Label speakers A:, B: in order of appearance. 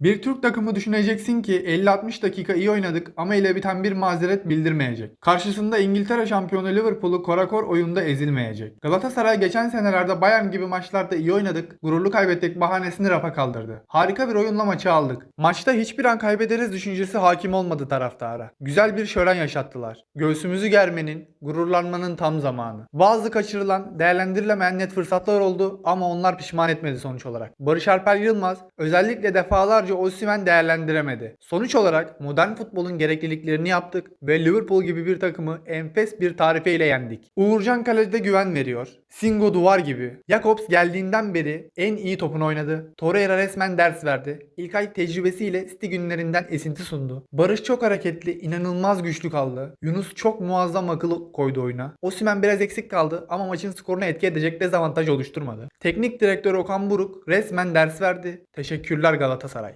A: Bir Türk takımı düşüneceksin ki 50-60 dakika iyi oynadık ama ile biten bir mazeret bildirmeyecek. Karşısında İngiltere şampiyonu Liverpool'u korakor oyunda ezilmeyecek. Galatasaray geçen senelerde Bayern gibi maçlarda iyi oynadık, gururlu kaybettik bahanesini rafa kaldırdı. Harika bir oyunla maçı aldık. Maçta hiçbir an kaybederiz düşüncesi hakim olmadı taraftara. Güzel bir şölen yaşattılar. Göğsümüzü germenin, gururlanmanın tam zamanı. Bazı kaçırılan, değerlendirilemeyen net fırsatlar oldu ama onlar pişman etmedi sonuç olarak. Barış Alper Yılmaz özellikle defalarca Osimhen değerlendiremedi. Sonuç olarak modern futbolun gerekliliklerini yaptık ve Liverpool gibi bir takımı enfes bir tarife ile yendik. Uğurcan Kaleci'de güven veriyor. Singo duvar gibi. Jakobs geldiğinden beri en iyi topunu oynadı. Torreira resmen ders verdi. İlkay tecrübesiyle City günlerinden esinti sundu. Barış çok hareketli, inanılmaz güçlü kaldı. Yunus çok muazzam akıllı koydu oyuna. Osimhen biraz eksik kaldı ama maçın skoruna etki edecek dezavantaj oluşturmadı. Teknik direktör Okan Buruk resmen ders verdi. Teşekkürler Galatasaray.